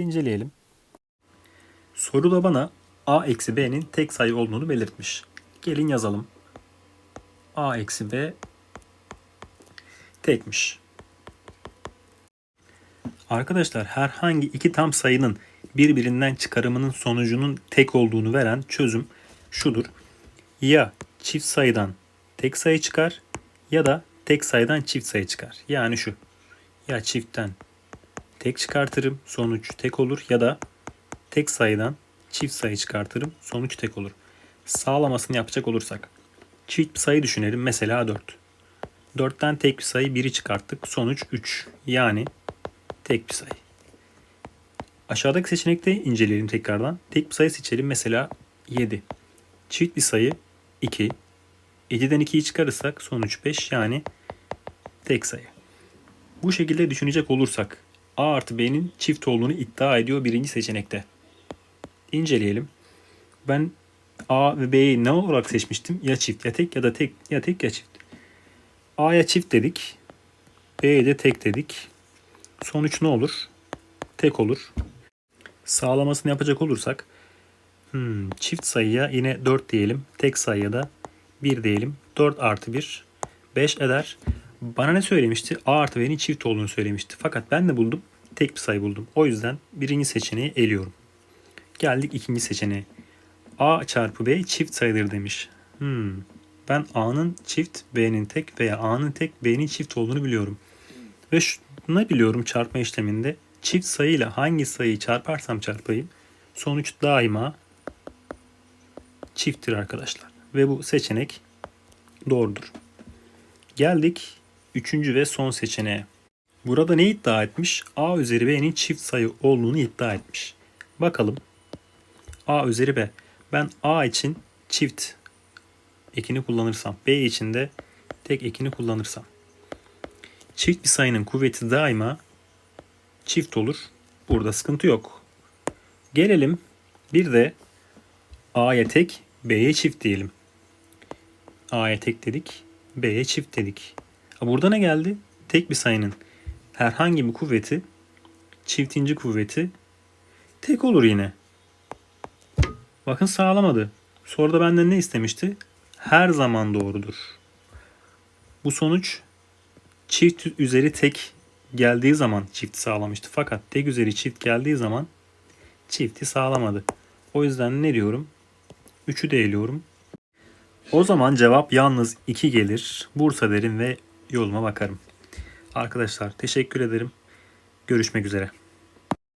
İnceleyelim. Soruda bana a eksi b'nin tek sayı olduğunu belirtmiş. Gelin yazalım. a eksi b tekmiş. Arkadaşlar herhangi iki tam sayının birbirinden çıkarımının sonucunun tek olduğunu veren çözüm şudur. Ya çift sayıdan tek sayı çıkar ya da tek sayıdan çift sayı çıkar. Yani şu. Ya çiftten tek çıkartırım sonuç tek olur ya da tek sayıdan çift sayı çıkartırım sonuç tek olur. Sağlamasını yapacak olursak çift bir sayı düşünelim mesela 4. 4'ten tek bir sayı 1'i çıkarttık sonuç 3 yani tek bir sayı. Aşağıdaki seçenekte inceleyelim tekrardan. Tek bir sayı seçelim mesela 7. Çift bir sayı 2. 7'den 2'yi çıkarırsak sonuç 5 yani tek sayı. Bu şekilde düşünecek olursak A artı B'nin çift olduğunu iddia ediyor birinci seçenekte. İnceleyelim. Ben A ve B'yi ne olarak seçmiştim? Ya çift ya tek ya da tek ya tek ya çift. A'ya çift dedik. B'ye de tek dedik. Sonuç ne olur? Tek olur. Sağlamasını yapacak olursak hmm, çift sayıya yine 4 diyelim. Tek sayıya da 1 diyelim. 4 artı 1 5 eder. Bana ne söylemişti? A artı B'nin çift olduğunu söylemişti. Fakat ben de buldum. Tek bir sayı buldum. O yüzden birinci seçeneği eliyorum. Geldik ikinci seçeneğe. A çarpı B çift sayıdır demiş. Hmm. Ben A'nın çift, B'nin tek veya A'nın tek, B'nin çift olduğunu biliyorum. Ve şunu biliyorum çarpma işleminde. Çift sayıyla hangi sayıyı çarparsam çarpayım sonuç daima çifttir arkadaşlar. Ve bu seçenek doğrudur. Geldik üçüncü ve son seçeneğe. Burada ne iddia etmiş? A üzeri B'nin çift sayı olduğunu iddia etmiş. Bakalım. A üzeri B. Ben A için çift ekini kullanırsam, B için de tek ekini kullanırsam. Çift bir sayının kuvveti daima çift olur. Burada sıkıntı yok. Gelelim bir de A'ya tek, B'ye çift diyelim. A'ya tek dedik, B'ye çift dedik. Burada ne geldi? Tek bir sayının herhangi bir kuvveti, çiftinci kuvveti tek olur yine. Bakın sağlamadı. Soruda benden ne istemişti? Her zaman doğrudur. Bu sonuç çift üzeri tek geldiği zaman çifti sağlamıştı. Fakat tek üzeri çift geldiği zaman çifti sağlamadı. O yüzden ne diyorum? 3'ü de eliyorum. O zaman cevap yalnız 2 gelir. Bursa derim ve yoluma bakarım. Arkadaşlar teşekkür ederim. Görüşmek üzere.